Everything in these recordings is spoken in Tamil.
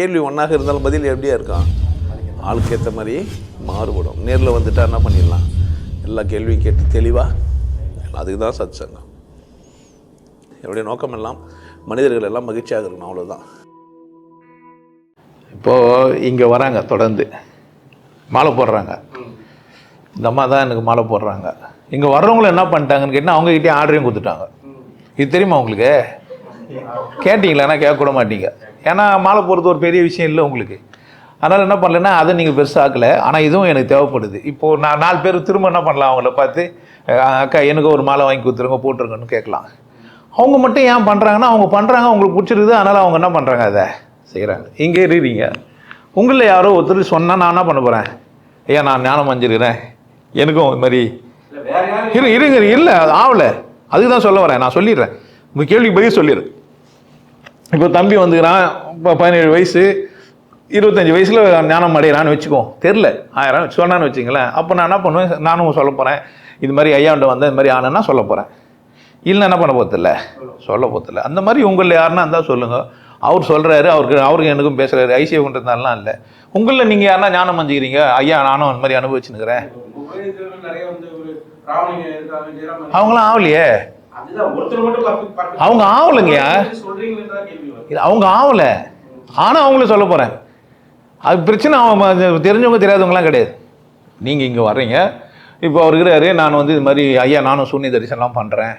கேள்வி ஒன்றாக இருந்தாலும் பதில் எப்படியா இருக்கான் ஆளுக்கு ஏற்ற மாதிரி மாறுபடும். நேரில் வந்துட்டா என்ன பண்ணிடலாம்? எல்லா கேள்வியும் கேட்டு தெளிவாக அதுக்கு தான் சத் சங்கம் என்னுடைய நோக்கம் எல்லாம் மனிதர்கள் எல்லாம் மகிழ்ச்சியாக இருக்கணும் அவ்வளோதான் இப்போது இங்கே வராங்க தொடர்ந்து. மாலை போடுறாங்க. இந்த அம்மா தான் எனக்கு மாலை போடுறாங்க. இங்கே வர்றவங்களும் என்ன பண்ணிட்டாங்கன்னு கேட்டால் அவங்ககிட்டயே ஆர்டரையும் கொடுத்துட்டாங்க. இது தெரியுமா உங்களுக்கு? கேட்டிங்களான்னா கேட்கக்கூட மாட்டீங்க. ஏன்னா மாலை போடுறது ஒரு பெரிய விஷயம் இல்லை உங்களுக்கு. அதனால் என்ன பண்ணலன்னா அதை நீங்கள் பெருசாக ஆக்கலை ஆனால் இதுவும் எனக்கு தேவைப்படுது. இப்போது நான் நாலு பேர் திரும்ப என்ன பண்ணலாம்? அவங்கள பார்த்து அக்கா எனக்கு ஒரு மாலை வாங்கி கொடுத்துருங்க போட்டுருங்கன்னு கேட்கலாம். அவங்க மட்டும் ஏன் பண்ணுறாங்கன்னா அவங்க பண்ணுறாங்க அவங்களுக்கு பிடிச்சிருக்குது. அதனால் அவங்க என்ன பண்ணுறாங்க அதை? செய்கிறாங்க இங்கே இருக்கிறீங்க. உங்களில் யாரோ ஒருத்தர் சொன்னால் நான் என்ன பண்ண போகிறேன் ஐயா நான் ஞானம் அஞ்சிருக்கிறேன் எனக்கும் இது மாதிரி இரு இருங்க இல்லை அது ஆகலை அதுக்கு தான் சொல்ல வரேன். நான் சொல்லிடுறேன். உங்கள் கேள்விக்கு பதில் சொல்லிடுறேன் இப்போ தம்பி வந்துக்கிறான் இப்போ பதினேழு வயசு இருபத்தஞ்சி வயசில் ஞானம் அடையிறான்னு வச்சுக்கோ தெரில ஆயிரம் சொன்னான்னு வச்சுங்களேன். அப்போ நான் என்ன பண்ணுவேன்? நானும் சொல்ல போகிறேன் இது மாதிரி ஐயாண்ட வந்த இந்த மாதிரி ஆனேன்னா சொல்ல போகிறேன் இல்லை என்ன பண்ண போகிறதில்ல சொல்ல போகிறதில்ல அந்த மாதிரி உங்களில் யாருன்னா இருந்தால் சொல்லுங்கள் அவர் சொல்கிறாரு அவருக்கு அவருக்கு எனக்கும் பேசுகிறாரு ஐசியம்ன்றதுனாலாம் இல்லை. உங்களில் நீங்கள் யாருன்னா ஞானம் மஞ்சிக்கிறீங்க ஐயா நானும் அந்த மாதிரி ஜெயராமன். அவங்களாம் ஆகலையே அவங்க ஆகலைங்கய்யா. இது அவங்க ஆகலை ஆனால் அவங்கள சொல்ல போகிறேன் அது பிரச்சனை அது தெரிஞ்சவங்க தெரியாதவங்களாம் கிடையாது. நீங்கள் இங்கே வர்றீங்க. இப்போ அவர் இருக்கிறாரு நான் வந்து இது மாதிரி ஐயா நானும் சூன்ய தரிசனம்லாம் பண்ணுறேன்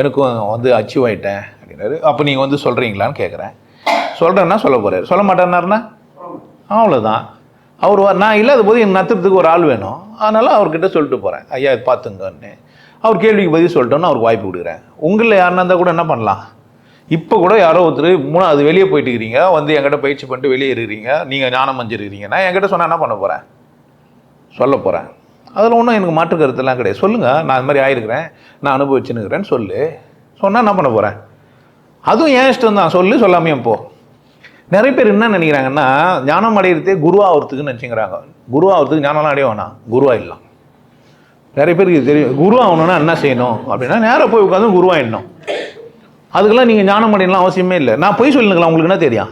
எனக்கும் வந்து அச்சீவ் ஆயிட்டேன். அப்படின்னாரு. அப்போ நீங்கள் வந்து சொல்கிறீங்களான்னு கேட்குறேன் சொல்கிறேன்னா சொல்ல போகிறாரு சொல்ல மாட்டேன்னாருன்னா அவ்வளோதான் அவர் நான் இல்லாத போது எனக்கு நத்துறதுக்கு ஒரு ஆள் வேணும். அதனால் அவர்கிட்ட சொல்லிட்டு போகிறேன் ஐயா இது பார்த்துங்கன்னு. அவர் கேள்விக்கு பதில் சொல்லிட்டோன்னு அவருக்கு வாய்ப்பு கொடுக்குறேன். உங்களில் யாருன்னா இருந்தால் கூட என்ன பண்ணலாம்? இப்போ கூட யாரோ ஒருத்தர் மூணாவது வெளியே போயிட்டு இருக்கிறீங்க வந்து என்கிட்ட பயிற்சி பண்ணிட்டு வெளியே இருக்கிறீங்க நீங்கள் ஞானம் அஞ்சிருக்கிறீங்க நான் என்கிட்ட சொன்னால் என்ன பண்ண போகிறேன் சொல்ல போகிறேன் அதில் ஒன்றும் எனக்கு மாற்று கருத்தெல்லாம் கிடையாது. சொல்லுங்கள் நான் இது மாதிரி ஆயிருக்கிறேன் நான் அனுபவிச்சுன்னுக்கிறேன்னு சொல்லு. சொன்னால் என்ன பண்ண போகிறேன் அதுவும் ஏன் இஷ்டம் தான். சொல்லு சொல்லாமையும் போ. நிறைய பேர் என்ன நினைக்கிறாங்கன்னா ஞானம் அடையிறதே குருவாகிறதுக்குன்னு நினச்சிக்கிறாங்க குருவாகிறதுக்கு ஞானம்லாம் அடைய வேணாம். குருவாயிடலாம் நிறைய பேருக்கு தெரியும். குரு ஆகணும்னா என்ன செய்யணும்? அப்படின்னா நேராக போய் உட்காந்து குருவாயிடணும் அதுக்கெல்லாம் நீங்கள் ஞானம் அடையலாம் அவசியமே இல்லை. நான் போய் சொல்லுங்களா உங்களுக்கு என்ன தெரியும்?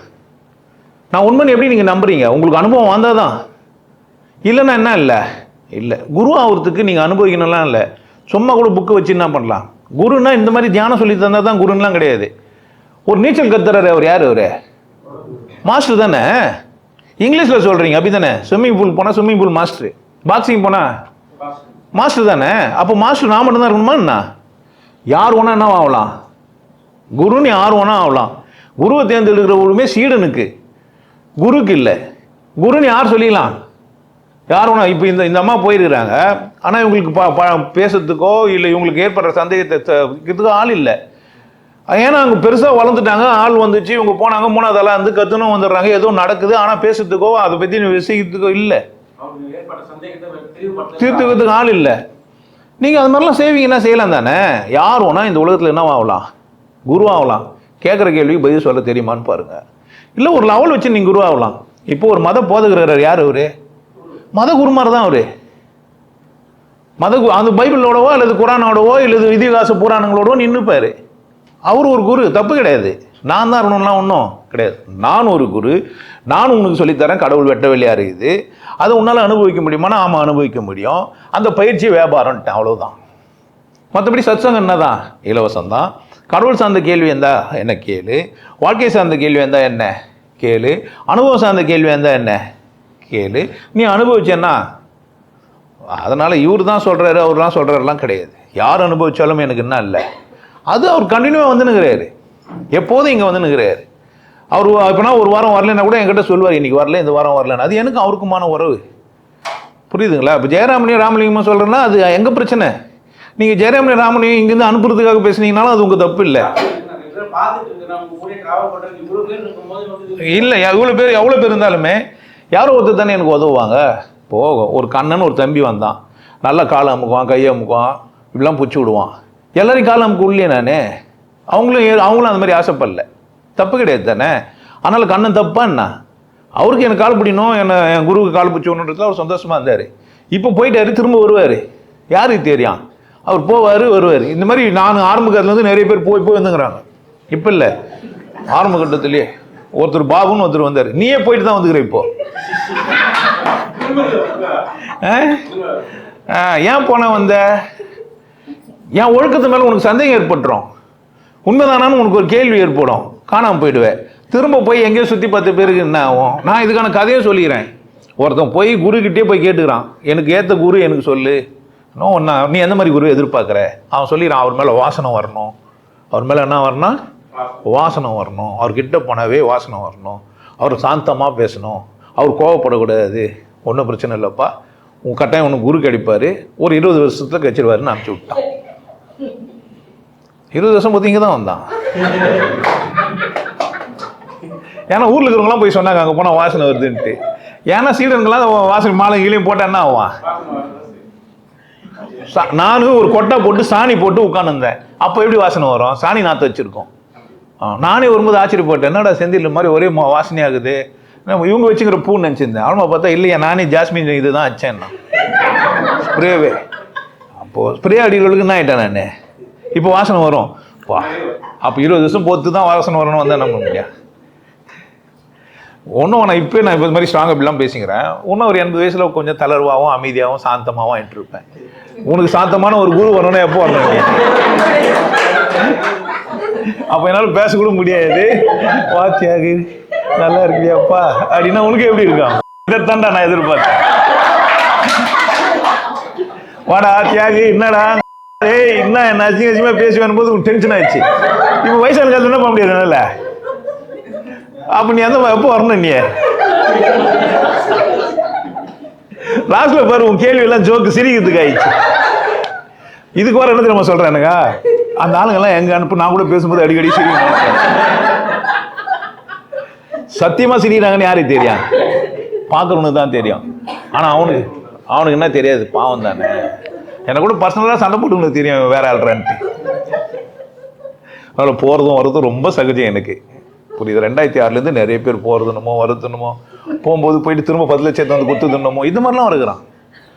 நான் உண்மைன்னு எப்படி நீங்கள் நம்புறீங்க? உங்களுக்கு அனுபவம் வந்தால் தான் இல்லைன்னா என்ன இல்லை? இல்லை. குரு ஆகிறதுக்கு நீங்கள் அனுபவிக்கணும்லாம் இல்லை. சும்மா கூட புக்கு வச்சு என்ன பண்ணலாம்? குருன்னா இந்த மாதிரி தியானம் சொல்லி தந்தால் தான் குருன்னுலாம் கிடையாது. ஒரு நீச்சல் கத்துறாரு அவர். யார் அவர்? மாஸ்டர் தானே? இங்கிலீஷில் சொல்கிறீங்க அப்படி தானே ஸ்விம்மிங் பூல் போனால் ஸ்விம்மிங் பூல் மாஸ்டர். பாக்ஸிங் போனால் மாஸ்டர் தானே? அப்போ மாஸ்டர் நான் மட்டும்தான் இருக்கணுமா என்ன? யார் வேணா என்ன ஆகலாம் குருன்னு யார் வேணா ஆகலாம் குருவை தேர்ந்தெடுக்கிறவங்களுமே சீடனுக்கு. குருக்கு இல்லை. குருன்னு யார் சொல்லிக்கலாம் யார் வேணா இப்போ இந்த இந்த அம்மா போயிருக்கிறாங்க. ஆனால் இவங்களுக்கு ப ப பேசுறதுக்கோ இல்லை இவங்களுக்கு ஏற்படுற சந்தேகத்தை இதுக்கு ஆள் இல்லை. ஏன்னா அங்கே பெருசாக வளர்ந்துட்டாங்க. ஆள் வந்துச்சு இவங்க போனாங்க மூணாவது ஆளாக வந்து கற்றுனும் வந்துடுறாங்க ஏதோ நடக்குது. ஆனால் பேசுறதுக்கோ அதை பற்றி விசிக்கிறதுக்கோ இல்லை. தீர்த்துக்கிறதுக்கு ஆள் இல்லை. நீங்கள் அது மாதிரிலாம் செய்வீங்கன்னா செய்யலாம் தானே? யார் வேணால் இந்த உலகத்தில் என்ன ஆகலாம் குரு ஆகலாம் கேட்குற கேள்விக்கு பதில் சொல்ல தெரியுமான்னு பாருங்கள் இல்லை ஒரு லெவல் வச்சு நீங்கள் குருவாகலாம் இப்போ ஒரு மத போதகர் யார் அவர்? மத குருமார் தான் அவர். மத கு- அந்த பைபிளோடவோ அல்லது குரானோடவோ இல்லது விதிகாச புராணங்களோடவோ நின்றுப்பார் அவர் ஒரு குரு தப்பு கிடையாது. நான் தான் இருக்கணும்லாம் ஒன்றும் கிடையாது. நான் ஒரு குரு நான் உனக்கு சொல்லித்தரேன் கடவுள் வெட்ட வெளியாக இருக்குது. அதை உன்னால் அனுபவிக்க முடியுமானா ஆமாம் அனுபவிக்க முடியும். அந்த பயிற்சி வியாபாரம்ட்டேன் அவ்வளோதான் மற்றபடி சத்சங்கம் என்னதான்? இலவசம் தான். கடவுள் சார்ந்த கேள்வி இருந்தால் என்ன கேளு? வாழ்க்கை சார்ந்த கேள்வி இருந்தால் என்ன கேளு? அனுபவம் சார்ந்த கேள்வி இருந்தால் என்ன கேளு? நீ அனுபவிச்சேன்னா அதனால் இவர் தான் சொல்கிறாரு அவர் தான் சொல்கிறாருலாம் கிடையாது. யார் அனுபவித்தாலும் எனக்கு என்ன இல்லை அது அவர் கண்டினியூவாக வந்துனுக்கிறாரு எப்போதும் இங்கே வந்து நிற்கிறாரு அவர் இப்போனா ஒரு வாரம் வரலைன்னா கூட என்கிட்ட சொல்லுவார் இன்றைக்கி வரல இந்த வாரம் வரலன்னு அது எனக்கு அவருக்குமான உறவு. புரியுதுங்களா? இப்போ ஜெயராமனையும் ராமலிங்கமும் சொல்கிறேன்னா அது எங்கள் பிரச்சனை? நீங்கள் ஜெயராமணி ராமலிங்கம் இங்கேருந்து அனுப்புறதுக்காக பேசுனீங்கனாலும் அது உங்கள் தப்பு இல்லை. இல்லை எவ்வளோ பேர் எவ்வளோ பேர் இருந்தாலுமே யாரோ ஒருத்தர் தானே எனக்கு உதவுவாங்க. போகும். ஒரு கண்ணன் ஒரு தம்பி வந்தான். நல்லா காலை அமுக்குவான் கையை அமுக்குவான் இப்படிலாம் பிடிச்சி விடுவான். எல்லாரையும் காலை அமுக்கு உள்ளே நானே. அவங்களும் அவங்களும் அந்த மாதிரி ஆசைப்படல. தப்பு கிடையாது தானே? அதனால் கண்ணன் தப்பா என்ன? அவருக்கு எனக்கு கால் பிடிக்கணும் என்னை என் குருவுக்கு கால் பிடிச்சி அவர் சந்தோஷமாக இருந்தார். இப்போ போயிட்டாரு திரும்ப வருவார். யாருக்கு தெரியும்? அவர் போவார் வருவார். இந்த மாதிரி நான் ஆரம்ப கட்டத்துலேருந்து நிறைய பேர் போய் போய் வந்துங்கிறாங்க. இப்போ இல்லை. ஆரம்ப கட்டத்துலேயே ஒருத்தர் பாபுன்னு ஒருத்தர் வந்தார். நீயே போயிட்டு தான் வந்துக்கிற இப்போ. ஆ? ஏன் போன வந்த? என் ஒழுக்கத்து மேலே உனக்கு சந்தேகம் ஏற்பட்டுரும்? உண்மைதானான்னு உனக்கு ஒரு கேள்வி ஏற்படும். காணாமல் போயிடுவேன் திரும்ப போய் எங்கேயோ சுற்றி பத்து பேருக்கு என்ன ஆகும்? நான் இதுக்கான கதையை சொல்லிக்கிறேன் ஒருத்தன் போய் குருக்கிட்டே போய் கேட்டுக்கிறான். எனக்கு ஏற்ற குரு எனக்கு சொல்லு. இன்னும் ஒன்றா நீ எந்த மாதிரி குரு எதிர்பார்க்குற? அவன் சொல்லிடுறான் அவர் மேலே வாசனை வரணும். அவர் மேலே என்ன வரணும் வாசனை வரணும். அவர்கிட்ட போனாவே வாசனை வரணும். அவர் சாந்தமாக பேசணும். அவர் கோவப்படக்கூடாது. ஒன்றும் பிரச்சனை இல்லைப்பா. உன் கட்டாயம் உனக்கு குரு கிடைப்பார். ஒரு இருபது வருஷத்தில் கழிச்சிருவாருன்னு அனுப்பிச்சி விட்டான். இருபது வருஷம் பார்த்து இங்கே தான் வந்தான். ஏன்னா ஊரில் இருக்கிறவங்களாம் போய் சொன்னாங்க அங்கே போனால் வாசனை வருதுன்ட்டு. ஏன்னா சீடனுங்களாம் வாசனை மாலை கீழையும் போட்டா என்ன ஆவான் சா- நானும் ஒரு கொட்டை போட்டு சாணி போட்டு உட்காந்துருந்தேன் அப்போ எப்படி வாசனை வரும்? சாணி நாற்று வச்சுருக்கோம். நானே வரும்போது ஆச்சரியப்பட்டேன். என்னடா செந்தில் மாதிரி ஒரே வாசனையாகுது நம்ம இவங்க வச்சுக்கிற பூ நினச்சிருந்தேன். அவனை பார்த்தா இல்லையா நானே ஜாஸ்மின் இதுதான் வச்சேன் நான். ஸ்ப்ரேவே. அப்போது ஸ்ப்ரே அடிக்கிறவளுக்கு என்ன ஆகிட்டேன் நான்? இப்போ வாசனை வரும். வா. அப்போ இருபது வருஷம் பொறுத்து தான் வாசனை வரணும் வந்தால் என்ன பண்ண முடியும் ஒன்றும் நான் இப்போ நான் இப்போ மாதிரி ஸ்ட்ராங் அப்படிலாம் பேசிக்கிறேன். இன்னும் ஒரு எண்பது வயசில் கொஞ்சம் தளர்வாகவும் அமைதியாகவும் சாந்தமாகவும் ஆயிட்டுருப்பேன் உனக்கு சாந்தமான ஒரு குரு வரணும்னா எப்போ வரணும் அப்போ என்னால் பேசக்கூட முடியாது. வாத்தியாகு நல்லா இருக்கியாப்பா? அப்படின்னா உனக்கு எப்படி இருக்கான் இதைத்தான்டா நான் எதிர்பார்த்தேன். வாடா தியாகு என்னடா? ஏய் என்ன என்ன அசிங்க அசிங்கமாக பேசி வரும்போது உங்களுக்கு டென்ஷன் ஆயிடுச்சு. இப்போ வயசான காலத்துல என்ன பண்ண முடியாது என்னால? அப்போ நீ அந்த எப்போ வரணும் நீ? லாஸ்ட்ல பாரு உன் கேள்வி எல்லாம் ஜோக்கு சிரிக்கிறதுக்கு ஆயிடுச்சு. இதுக்கு வர என்ன தெரியுமா சொல்றேனுங்க அந்த ஆளுங்கெல்லாம் எங்க அனுப்பு நான் கூட பேசும்போது அடிக்கடி சிரிக்கிறாங்க சத்தியமா சிரிக்கிறாங்கன்னு யாருக்கு தெரியும்? பார்க்குறவனுக்கு தான் தெரியும். ஆனா அவனுக்கு அவனுக்கு என்ன தெரியாது? பாவம் தானே. எனக்கு கூட பர்சனலாக சண்டை போட்டுங்களுக்கு தெரியும் வேற ஆள்றான்ட்டு அதனால் போகிறதும் வரதும் ரொம்ப சகஜம் எனக்கு. புரியுது? ரெண்டாயிரத்தி ஆறுலேருந்து நிறைய பேர் போகிறதுனமோ வருதுனமோ போகும்போது போயிட்டு திரும்ப பத்து லட்சத்தை வந்து கொடுத்துதுனமோ இது மாதிரிலாம் வருகிறான்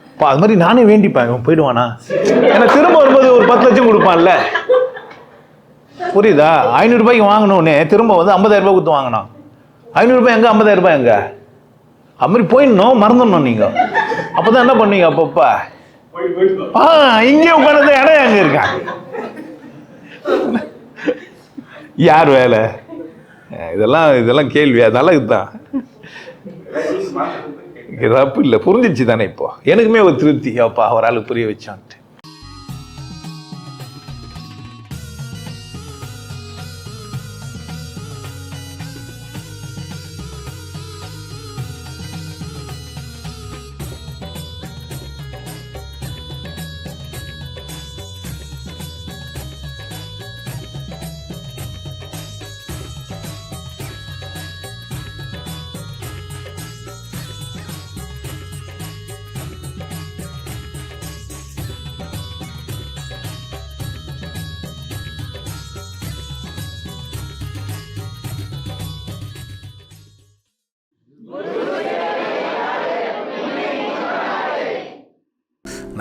இப்போ அது மாதிரி நானே வேண்டிப்பேன் இவன் போயிடுவானா? ஏன்னா திரும்ப வரும்போது ஒரு பத்து லட்சம் கொடுப்பான்ல. புரியுதா? ஐநூறுரூபாய்க்கு வாங்கினோடனே திரும்ப வந்து ஐம்பதாயிரம் ரூபாய் கொடுத்து வாங்கினான். ஐநூறுரூபாய் எங்கே ஐம்பதாயிரம் ரூபாய் எங்கே? அது மாதிரி போயிடணும் மறந்துடணும் நீங்கள் அப்போ தான் என்ன பண்ணீங்க அப்பப்போ? ஆ இங்கே உட்காந்து இடம் எங்கே இருக்கா? யார் வேலை? இதெல்லாம் இதெல்லாம் கேள்வி. அதனால இதுதான். இது தப்பு இல்லை புரிஞ்சிச்சு தானே இப்போ? எனக்குமே ஒரு திருப்தி. அப்பா ஒரு புரிய வச்சான்ட்டு.